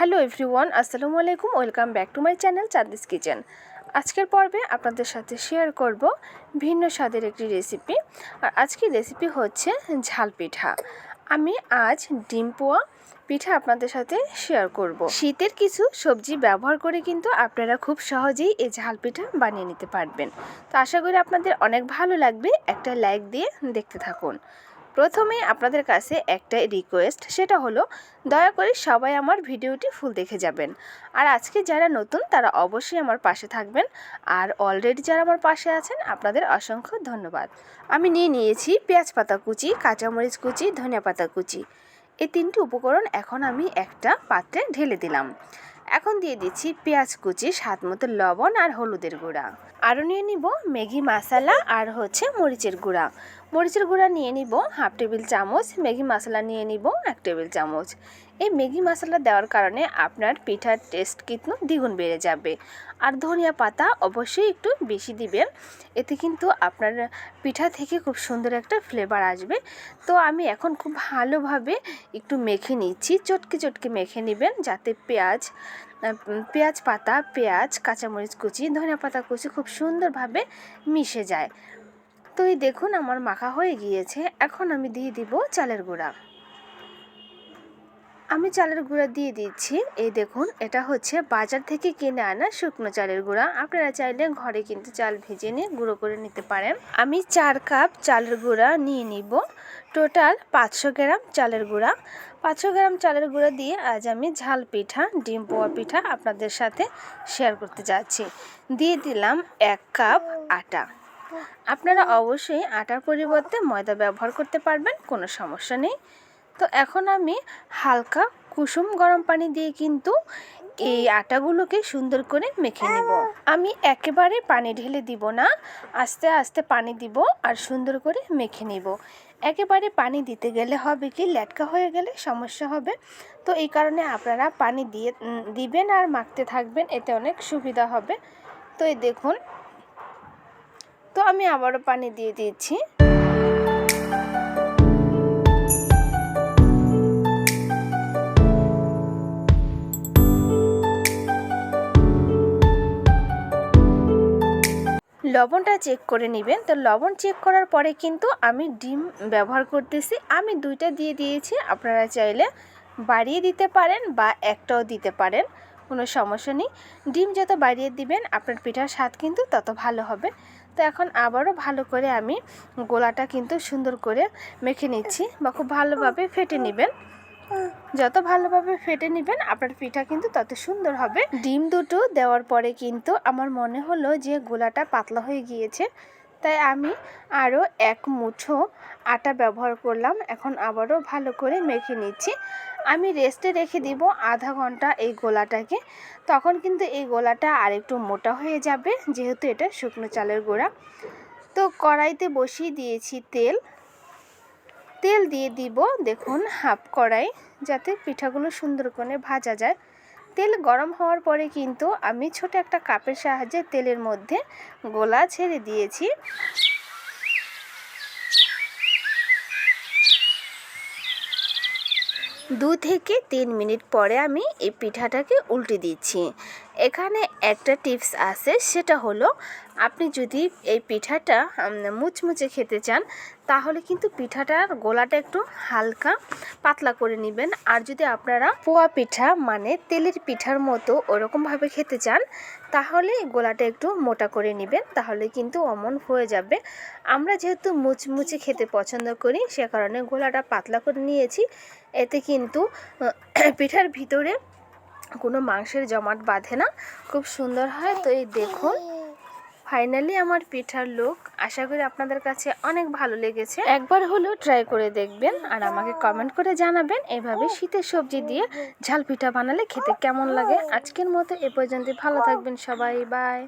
Hello everyone, আসসালামু আলাইকুম, welcome back to my channel Chandi's kitchen. আজকের পর্বে আপনাদের সাথে শেয়ার করব ভিন্ন স্বাদের একটি রেসিপি। আর আজকের রেসিপি হচ্ছে ঝাল পিঠা। আমি আজ ডিম পোয়া পিঠা আপনাদের সাথে শেয়ার করব। শীতের কিছু সবজি ব্যবহার করে কিন্তু আপনারা খুব সহজেই এই ঝাল পিঠা বানিয়ে নিতে পারবেন। তো আশা করি আপনাদের অনেক ভালো লাগবে। একটা লাইক দিয়ে দেখতে থাকুন। প্রথমে আপনাদের কাছে একটা রিকোয়েস্ট সেটা হলো, দয়া করে সবাই আমার ভিডিওটি ফুল দেখে যাবেন। আর আজকে যারা নতুন, তারা অবশ্যই আমার পাশে থাকবেন। আর অলরেডি যারা আমার পাশে আছেন, আপনাদের অসংখ্য ধন্যবাদ। আমি নিয়ে নিয়েছি পেঁয়াজ পাতা কুচি, কাঁচামরিচ কুচি, ধনিয়া পাতা কুচি। এই তিনটি উপকরণ এখন আমি একটা পাত্রে ঢেলে দিলাম। এখন দিয়ে দিচ্ছি পেঁয়াজ কুচি, স্বাদ মতো লবণ আর হলুদের গুঁড়া। আরও নিয়ে নিব ম্যাগি মশলা আর হচ্ছে মরিচের গুঁড়া। মরিচের গুঁড়া নিয়ে নিব হাফ টেবিল চামচ, ম্যাগি মশলা নিয়ে নিব এক টেবিল চামচ। এই ম্যাগি মশলা দেওয়ার কারণে আপনার পিঠার টেস্ট কিন্তু দ্বিগুণ বেড়ে যাবে। আর ধনিয়া পাতা অবশ্যই একটু বেশি দিবেন। এতে কিন্তু আপনার পিঠা থেকে খুব সুন্দর একটা ফ্লেভার আসবে। তো আমি এখন খুব ভালোভাবে একটু মেখে নিচ্ছি। চটকে চটকে মেখে নেবেন যাতে পেঁয়াজ পেঁয়াজ পাতা, পেঁয়াজ, কাঁচামরিচ কুচি, ধনিয়া পাতা কুচি খুব সুন্দরভাবে মিশে যায়। তো এই দেখুন আমার মাখা হয়ে গিয়েছে। এখন আমি দিয়ে দিব চালের গুঁড়া। আমি চালের গুঁড়া দিয়ে দিচ্ছি। এই দেখুন, এটা হচ্ছে বাজার থেকে কিনে আনা শুকনো চালের গুঁড়া। আপনারা চাইলে ঘরে কিন্তু চাল ভেজে নিয়ে গুঁড়ো করে নিতে পারেন। আমি চার কাপ চালের গুঁড়া নিয়ে নিব। টোটাল পাঁচশো গ্রাম চালের গুঁড়া। পাঁচশো গ্রাম চালের গুঁড়া দিয়ে আজ আমি ঝাল পিঠা, ডিম পোয়া পিঠা আপনাদের সাথে শেয়ার করতে যাচ্ছি। দিয়ে দিলাম এক কাপ আটা। আপনারা অবশ্যই আটার পরিবর্তে ময়দা ব্যবহার করতে পারবেন, কোনো সমস্যা নেই। তো এখন আমি হালকা কুসুম গরম পানি দিয়ে কিন্তু এই আটাগুলোকে সুন্দর করে মেখে নেব। আমি একেবারে পানি ঢেলে দিব না আস্তে আস্তে পানি দিব আর সুন্দর করে মেখে নেব। একেবারে পানি দিতে গেলে হবে কি ল্যাটকা হয়ে গেলে সমস্যা হবে। তো এই কারণে আপনারা পানি দিয়ে দিবেন আর মাখতে থাকবেন এতে অনেক সুবিধা হবে। তো এই দেখুন তো আমি আবারও পানি দিয়ে দিয়েছি। লবণটা চেক করে নেবেন। তো লবণ চেক করার পরে কিন্তু আমি ডিম ব্যবহার করতেছি। আমি দুইটা দিয়ে দিয়েছি, আপনারা চাইলে বাড়িয়ে দিতে পারেন বা একটাও দিতে পারেন, কোনো সমস্যা নেই। ডিম যত বাড়িয়ে দিবেন, আপনার পিঠার স্বাদ কিন্তু তত ভালো হবে। তো এখন আবারও ভালো করে আমি গোলাটা কিন্তু সুন্দর করে মেখে নিচ্ছি বা খুব ভালোভাবে ফেটে নেবেন। যত ভালোভাবে ফেটে নেবেন, আপনার পিঠা কিন্তু তত সুন্দর হবে। ডিম দুটো দেওয়ার পরে কিন্তু আমার মনে হলো যে গোলাটা পাতলা হয়ে গিয়েছে, তাই আমি আরও এক মুঠো আটা ব্যবহার করলাম। এখন আবারও ভালো করে মেখে নিচ্ছি। আমি রেস্টে রেখে দিব আধা ঘণ্টা এই গোলাটাকে। তখন কিন্তু এই গোলাটা আরেকটু মোটা হয়ে যাবে, যেহেতু এটা শুকনো চালের গোড়া। তো কড়াইতে বসিয়ে দিয়েছি তেল। তেল দিয়ে দিব, দেখুন, হাফ কড়াই, যাতে পিঠাগুলো সুন্দর করে ভাজা যায়। তেল গরম হওয়ার পরে কিন্তু আমি ছোট একটা কাপের সাহায্যে তেলের মধ্যে গোলা ছেড়ে দিয়েছি। দু থেকে তিন মিনিট পরে আমি এই পিঠাটাকে উল্টে দিচ্ছি। এখানে একটা টিপস আছে, সেটা হলো আপনি যদি এই পিঠাটা মুচমুচে খেতে চান, তাহলে কিন্তু পিঠাটার গোলাটা একটু হালকা পাতলা করে নেবেন। আর যদি আপনারা পোয়া পিঠা মানে তেলের পিঠার মতো ওরকমভাবে খেতে চান, তাহলে গোলাটা একটু মোটা করে নেবেন, তাহলে কিন্তু অমন হয়ে যাবে। আমরা যেহেতু মুচমুচে খেতে পছন্দ করি, সে কারণে গোলাটা পাতলা করে নিয়েছি। এতে কিন্তু পিঠার ভিতরে কোনো মাংসের জমাট বাঁধে না। খুব সুন্দর হয়। তো এই দেখুন ফাইনালি আমার পিঠার লোক আশা করি আপনাদের কাছে অনেক ভালো লেগেছে। একবার হলেও ট্রাই করে দেখবেন আর আমাকে কমেন্ট করে জানাবেন এভাবে শীতের সবজি দিয়ে ঝাল পিঠা বানালে খেতে কেমন লাগে। আজকের মতো এ পর্যন্ত ভালো থাকবেন সবাই। বাই